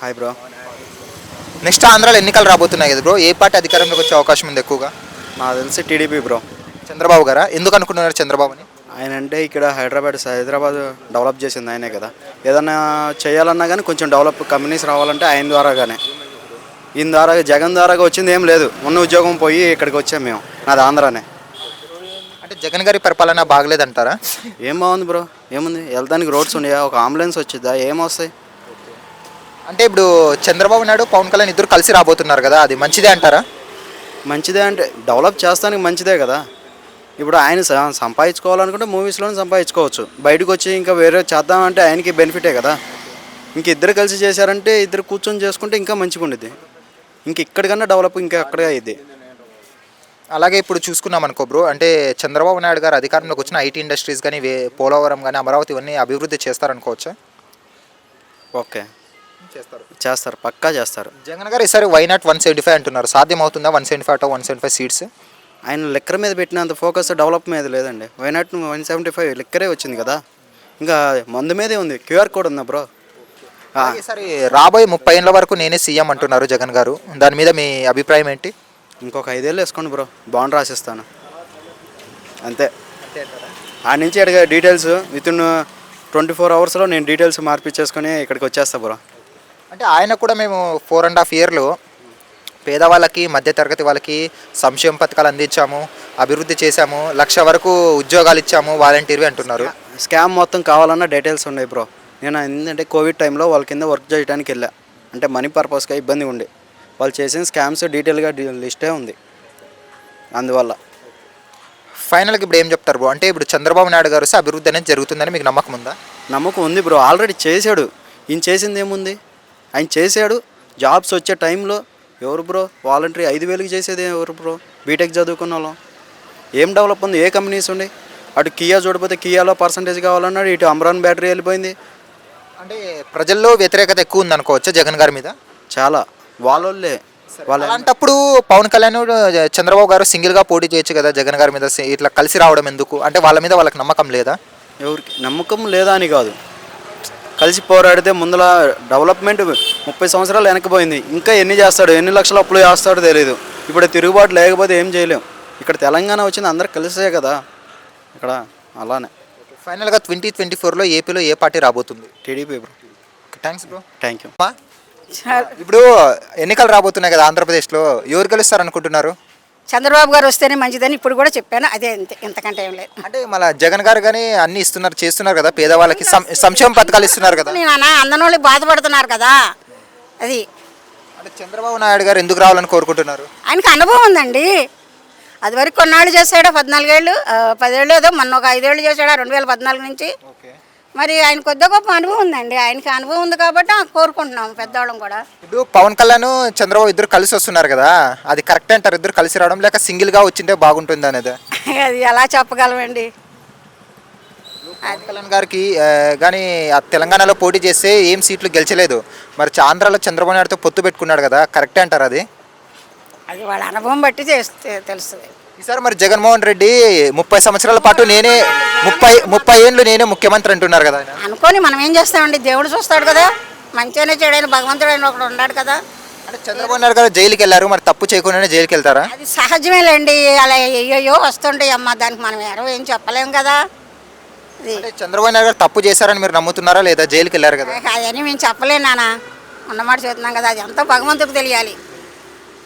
Hi bro next ఆంధ్రాలో ఎన్నికలు రాబోతున్నాయి కదా బ్రో ఏ పార్టీ అధికారంలోకి వచ్చే అవకాశం ఉంది ఎక్కువగా? నాకు తెలిసి టీడీపీ బ్రో చంద్రబాబు గారా? ఎందుకు అనుకుంటున్నారు చంద్రబాబుని? ఆయన అంటే ఇక్కడ హైదరాబాద్ హైదరాబాద్ డెవలప్ చేసింది ఆయనే కదా. ఏదన్నా చేయాలన్నా కానీ కొంచెం డెవలప్ కంపెనీస్ రావాలంటే ఆయన ద్వారాగానే. ఈయన ద్వారా జగన్ ద్వారాగా వచ్చింది ఏం లేదు. ఉన్న ఉద్యోగం పోయి ఇక్కడికి వచ్చాం మేము. నాది ఆంధ్రానే. అంటే జగన్ గారి పరిపాలన బాగలేదంటారా? ఏం బాగుంది బ్రో ఏముంది? వెళ్తానికి రోడ్స్ ఉన్నాయా? ఒక అంబులెన్స్ వచ్చిద్దా? ఏమొస్తాయి అంటే ఇప్పుడు చంద్రబాబు నాయుడు పవన్ కళ్యాణ్ ఇద్దరు కలిసి రాబోతున్నారు కదా అది మంచిదే అంటారా? మంచిదే అంటే డెవలప్ చేస్తానికి మంచిదే కదా. ఇప్పుడు ఆయన సంపాదించుకోవాలనుకుంటే మూవీస్లోనే సంపాదించుకోవచ్చు. బయటకు వచ్చి ఇంకా వేరే చేద్దామంటే ఆయనకి బెనిఫిటే కదా. ఇంక ఇద్దరు కలిసి చేశారంటే ఇద్దరు కూర్చొని చేసుకుంటే ఇంకా మంచిగా ఉండిద్ది. ఇంక ఇక్కడికన్నా డెవలప్ ఇంకా అక్కడే అయ్యిద్ది అలాగే ఇప్పుడు చూసుకున్నాం అనుకో బ్రో అంటే చంద్రబాబు నాయుడు గారు అధికారంలోకి వచ్చిన ఐటీ ఇండస్ట్రీస్ కానీ పోలవరం కానీ అమరావతి ఇవన్నీ అభివృద్ధి చేస్తారనుకోవచ్చా? ఓకే. చేస్తారు. చేస్తారు పక్కా చేస్తారు. జగన్ గారు ఈసారి why not one seventy five అంటున్నారు. సాధ్యం అవుతుందా one seventy five one seventy five seats ఆయన లెక్కర్ మీద పెట్టినంత ఫోకస్ డెవలప్ మీద లేదండి. Why not one seventy five లెక్కరే వచ్చింది కదా. ఇంకా మందు మీదే ఉంది. క్యూఆర్ కోడ్ ఉందా బ్రో? ఆ, ఈసారి రాబోయే ముప్పై ఏళ్ళ వరకు నేనే సీఎం అంటున్నారు జగన్ గారు. దాని మీద మీ అభిప్రాయం ఏంటి? ఇంకొక ఐదేళ్ళు వేసుకోండి బ్రో. బాండ్ రాసిస్తాను. అంతే. ఆ నుంచి అడిగే details within twenty four అవర్స్లో నేను డీటెయిల్స్ మార్పిచ్చేసుకొని ఇక్కడికి వచ్చేస్తా బ్రో. అంటే ఆయన కూడా మేము ఫోర్ అండ్ హాఫ్ ఇయర్లో పేదవాళ్ళకి మధ్యతరగతి వాళ్ళకి సంక్షేమ పథకాలు అందించాము అభివృద్ధి చేశాము లక్ష వరకు ఉద్యోగాలు ఇచ్చాము వాలంటీర్వి అంటున్నారు. స్కామ్ మొత్తం కావాలన్న డీటెయిల్స్ ఉన్నాయి బ్రో. నేను ఏంటంటే కోవిడ్ టైంలో వాళ్ళ కింద వర్క్ చేయడానికి వెళ్ళా. అంటే మనీ పర్పస్గా ఇబ్బంది ఉండే. వాళ్ళు చేసిన స్కామ్స్ డీటెయిల్గా లిస్టే ఉంది. అందువల్ల. ఫైనల్కి ఇప్పుడు ఏం చెప్తారు బ్రో? అంటే ఇప్పుడు చంద్రబాబు నాయుడు గారు అభివృద్ధి అనేది జరుగుతుందని మీకు నమ్మకం ఉందా? నమ్మకం ఉంది బ్రో. ఆల్రెడీ చేశాడు. ఈయన చేసింది ఏముంది? ఆయన చేశాడు. జాబ్స్ వచ్చే టైంలో ఎవరు బ్రో? వాలంటరీ ఐదు వేలకి చేసేది ఎవరు బ్రో? బీటెక్ చదువుకున్న వాళ్ళం. ఏం డెవలప్ ఉంది? ఏ కంపెనీస్ ఉన్నాయి అటు కియా చూడకపోతే కియాలో పర్సంటేజ్ కావాలన్నాడు. ఇటు అమ్రాన్ బ్యాటరీ వెళ్ళిపోయింది. అంటే ప్రజల్లో వ్యతిరేకత ఎక్కువ ఉంది అనుకోవచ్చా జగన్ గారి మీద? చాలా. వాళ్ళోళ్ళే. వాళ్ళ. అలాంటప్పుడు పవన్ కళ్యాణ్ చంద్రబాబు గారు సింగిల్గా పోటీ చేయొచ్చు కదా జగన్ గారి మీద? ఇట్లా కలిసి రావడం ఎందుకు? అంటే వాళ్ళ మీద వాళ్ళకి నమ్మకం లేదా? ఎవరికి? నమ్మకం లేదా అని కాదు. కలిసి పోరాడితే ముందల డెవలప్మెంట్ ముప్పై సంవత్సరాలు వెనకపోయింది ఇంకా ఎన్ని చేస్తాడు? ఎన్ని లక్షల అప్పులు చేస్తాడో తెలియదు ఇప్పుడు తిరుగుబాటు లేకపోతే ఏం చేయలేం. ఇక్కడ తెలంగాణ వచ్చింది అందరు కలిసే కదా. ఇక్కడ అలానే. ఫైనల్గా ట్వంటీ ట్వంటీ ఫోర్లో ఏపీలో ఏ పార్టీ రాబోతుంది? TDP bro. Thanks bro. Thank you. ఇప్పుడు ఎన్నికలు రాబోతున్నాయి కదా ఆంధ్రప్రదేశ్లో. ఎవరు గెలుస్తారు అనుకుంటున్నారు చంద్రబాబు గారు వస్తేనే మంచిదని ఇప్పుడు కూడా చెప్పాను. అదే అంతే ఇంతకంటే ఏం లేదు. అంటే మళ్ళీ జగన్ గారు కానీ అన్ని ఇస్తున్నారు చేస్తున్నారు కదా పేదవాళ్ళకి సంక్షేమ పథకాలు ఇస్తున్నారు కదా. నేను అన్న అందనోళ్ళు బాధపడుతున్నారు కదా. అది. అంటే చంద్రబాబు నాయుడు గారు ఎందుకు రావాలని కోరుకుంటున్నారు? ఆయనకి అనుభవం ఉందండి. అది వరకు కొన్నాళ్ళు చేశాడు పద్నాలుగేళ్ళు పదేళ్ళు ఏదో మొన్న ఒక ఐదేళ్ళు చేశాడు రెండు వేల పద్నాలుగు నుంచి. ఓకే. మరి ఆయన కొద్ది గొప్ప అనుభవం ఉందండి. ఆయనకి అనుభవం ఉంది కాబట్టి కోరుకుంటున్నాం పెద్దవాళ్ళం కూడా. ఇప్పుడు పవన్ కళ్యాణ్ చంద్రబాబు ఇద్దరు కలిసి వస్తున్నారు కదా. అది కరెక్ట్ అంటారు. ఇద్దరు కలిసి రావడం లేక సింగిల్గా వచ్చింటే బాగుంటుంది అనేది. అది ఎలా చెప్పగలమండి? పవన్ కళ్యాణ్ గారికి కానీ ఆ తెలంగాణలో పోటీ చేస్తే ఏం సీట్లు గెలిచలేదు. మరి ఆంధ్రాలో చంద్రబాబు నాయుడుతో పొత్తు పెట్టుకున్నాడు కదా. కరెక్టే అంటారు అది? అది వాళ్ళ అనుభవం బట్టి చేస్తే తెలుస్తుంది. ఈసారి మరి జగన్మోహన్ రెడ్డి ముప్పై సంవత్సరాల పాటు నేనే ముప్పై ముప్పై ఏళ్ళు నేనే ముఖ్యమంత్రి అంటున్నారు కదా ఆయన. అనుకొని మనం ఏం చేస్తామండి? దేవుడు చూస్తాడు కదా. మంచిగానే చెడైన భగవంతుడు అయిన ఒకడు ఉన్నాడు కదా. అంటే చంద్రబాబు నాయుడు గారు జైలుకి వెళ్ళారు. మరి తప్పు చేయకుండానే జైలుకి వెళ్తారా? అది సహజమేలేండి. అలా అయ్యో వస్తుంటాయి. అమ్మ దానికి మనం ఎవరో ఏం చెప్పలేం కదా. అంటే చంద్రబాబు నాయుడు గారు తప్పు చేశారని మీరు నమ్ముతున్నారా లేదా? జైలుకి వెళ్ళారు కదా. అదని మేము చెప్పలేం నాన్న ఉన్నమాట చెబుతున్నాం కదా. అది ఎంతో భగవంతుడికి తెలియాలి.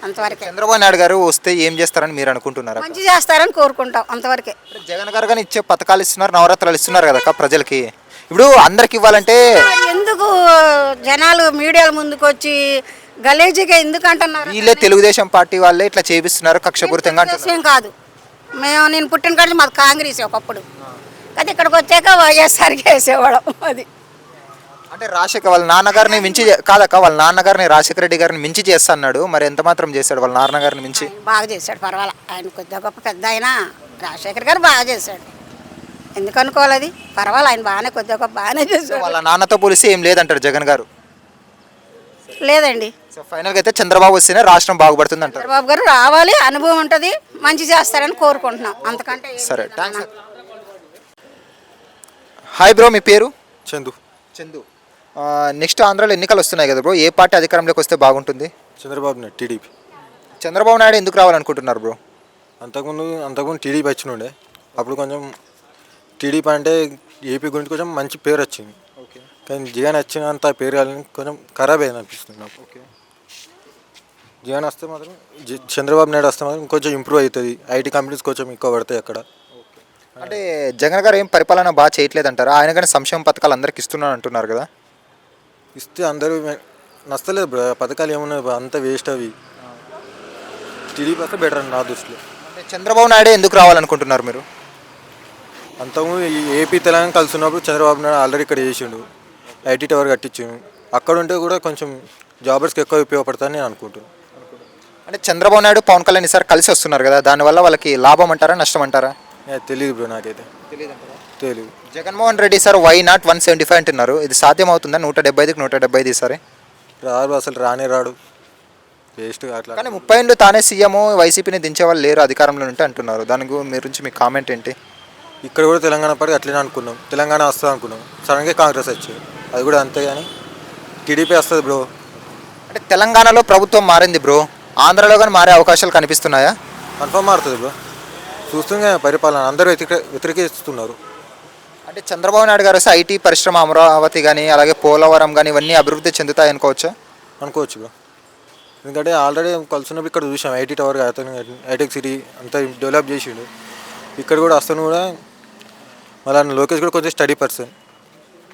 అంతవరకే. చంద్రబాబు నాయుడు గారు వస్తే ఏం చేస్తారని మీరు అనుకుంటున్నారా? మంచి చేస్తారని కోరుకుంటాం అంతవరకే. జగన్ గారు కానీ ఇచ్చే పథకాలు ఇస్తున్నారు నవరాత్రాలు ఇస్తున్నారు కదా ప్రజలకి. ఇప్పుడు అందరికి ఇవ్వాలంటే ఎందుకు జనాలు మీడియాల ముందుకు వచ్చి గలేజీగా ఎందుకు అంటున్నారు వీళ్ళే తెలుగుదేశం పార్టీ వాళ్ళే ఇట్లా చేపిస్తున్నారు కక్షపూరితంగా అంటున్నారు. కాదు. మేము నేను పుట్టిన కాడి మాది కాంగ్రెస్ ఒకప్పుడు. కానీ ఇక్కడికి వచ్చాక వైఎస్ఆర్కి వేసేవాళ్ళం అది. అంటే రాజశేఖర్ వాళ్ళ నాన్నగారిని మించి కాదక్క వాళ్ళ నాన్నగారిని రాజశేఖర రెడ్డి గారిని మించి చేస్తా అన్నాడు మరి ఎంత మాత్రం చేశాడు వాళ్ళ నాన్నగారిని మించి? బాగా చేశాడు పర్వాలా. ఆయన కొద్దిగా గొప్ప పెద్ద ఆయన రాజశేఖర్ గారు బాగా చేశాడు. ఎందుకు అనుకోవాలి అది? పర్వాలా ఆయన బాగానే కొద్దిగా గొప్ప బాగానే చేశాడు. వాళ్ళ నాన్నతో పోలిస్తే ఏం లేదంటారు జగన్ గారు? లేదండి. సో ఫైనల్గా అయితే చంద్రబాబు వస్తేనే రాష్ట్రం బాగుపడుతుంది అంటారు. చంద్రబాబు గారు రావాలి అనుభవం ఉంటుంది మంచి చేస్తారని కోరుకుంటున్నాం. అంతకంటే ఏం సరే లేదు. థ్యాంక్స్. హాయ్ బ్రో మీ పేరు? చందు. చందు. నెక్స్ట్ ఆంధ్రాలో ఎన్నికలు వస్తున్నాయి కదా బ్రో ఏ పార్టీ అధికారంలోకి వస్తే బాగుంటుంది? చంద్రబాబు నాయుడు టీడీపీ. చంద్రబాబు నాయుడు ఎందుకు రావాలనుకుంటున్నారు బ్రో? అంతకుముందు అంతకుముందు టీడీపీ వచ్చినుండే. అప్పుడు కొంచెం టీడీపీ అంటే ఏపీ గురించి కొంచెం మంచి పేరు వచ్చింది. ఓకే. కానీ జగన్ వచ్చినంత పేరు కాలని కొంచెం ఖరాబ్ అయింది అనిపిస్తుంది నాకు. ఓకే. జగన్ వస్తే మాత్రం జ- చంద్రబాబు నాయుడు వస్తే మాత్రం కొంచెం ఇంప్రూవ్ అవుతుంది. ఐటీ కంపెనీస్ కొంచెం ఎక్కువ పడతాయి అక్కడ. అంటే జగన్ గారు ఏం పరిపాలన బాగా చేయట్లేదు అంటారా ఆయన కానీ సంక్షేమ పథకాలు అందరికి ఇస్తున్నాను అంటున్నారు కదా. ఇస్తే అందరూ నచ్చలేదు బ్రో. పథకాలు ఏమున్నాయి బ్రో? అంతా వేస్ట్ అవి. టీడీపీ వస్తే బెటర్ నా దృష్టిలో. అంటే చంద్రబాబు నాయుడు ఎందుకు రావాలనుకుంటున్నారు మీరు? అంతకుముందు ఈ ఏపీ తెలంగాణ కలిసి ఉన్నప్పుడు చంద్రబాబు నాయుడు ఆల్రెడీ ఇక్కడ చేసిండు. ఐటీ టవర్ కట్టించిండు. అక్కడ ఉంటే కూడా కొంచెం జాబర్స్కి ఎక్కువ ఉపయోగపడుతుందని నేను అనుకుంటున్నాను అంటే చంద్రబాబు నాయుడు పవన్ కళ్యాణ్ ఈసారి కలిసి వస్తున్నారు కదా. దానివల్ల వాళ్ళకి లాభం అంటారా నష్టం అంటారా? తెలియదు బ్రో నాకైతే. తెలియదు Jaganmohan Reddy sir why not one seventy five అంటున్నారు. ఇది సాధ్యం అవుతుందా నూట డెబ్బై ఐదుకి నూట డెబ్బై ఐదు ఈసారి రాడు అసలు రానే రాడు. వేస్ట్ అట్లా. కానీ ముప్పై ఏళ్ళు తానే సీఎం వైసీపీని దించే వాళ్ళు లేరు అధికారంలో ఉంటే అంటున్నారు. దాని గు- మీ గురించి మీ కామెంట్ ఏంటి? ఇక్కడ కూడా తెలంగాణ పార్టీ అట్లనే అనుకున్నాం. తెలంగాణ వస్తుంది అనుకున్నాం. సడన్గా కాంగ్రెస్ వచ్చేది అది కూడా అంతే కానీ టీడీపీ వస్తుంది బ్రో. అంటే తెలంగాణలో ప్రభుత్వం మారింది బ్రో. ఆంధ్రాలో కానీ మారే అవకాశాలు కనిపిస్తున్నాయా? కన్ఫర్మ్ మారుతుంది బ్రో. చూస్తుంటే పరిపాలన. అందరూ వ్యతిరేక వ్యతిరేకిస్తున్నారు. అంటే చంద్రబాబు నాయుడు గారు వస్తే ఐటీ పరిశ్రమ అమరావతి కానీ అలాగే పోలవరం కానీ ఇవన్నీ అభివృద్ధి చెందుతాయి అనుకోవచ్చా? అనుకోవచ్చు బ్రో. ఎందుకంటే ఆల్రెడీ కలుసున్నప్పుడు ఇక్కడ చూసాం ఐటీ టవర్ అతను హైటెక్ సిటీ అంతా డెవలప్ చేసిండు. ఇక్కడ కూడా వస్తాను కూడా మళ్ళీ లోకేష్ కూడా కొంచెం స్టడీ పర్సన్.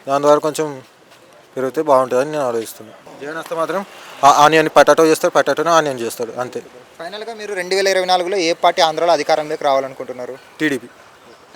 దాని ద్వారా కొంచెం పెరిగితే బాగుంటుందని నేను ఆలోచిస్తున్నాను జగన్ వస్తే మాత్రం ఆనియన్ పటాటో చేస్తాడు పటాటోని ఆనియన్ చేస్తాడు అంతే. ఫైనల్గా మీరు రెండు వేల ఇరవై నాలుగులో ఏ పార్టీ ఆంధ్రాలో అధికారంలోకి రావాలనుకుంటున్నారు? టీడీపీ.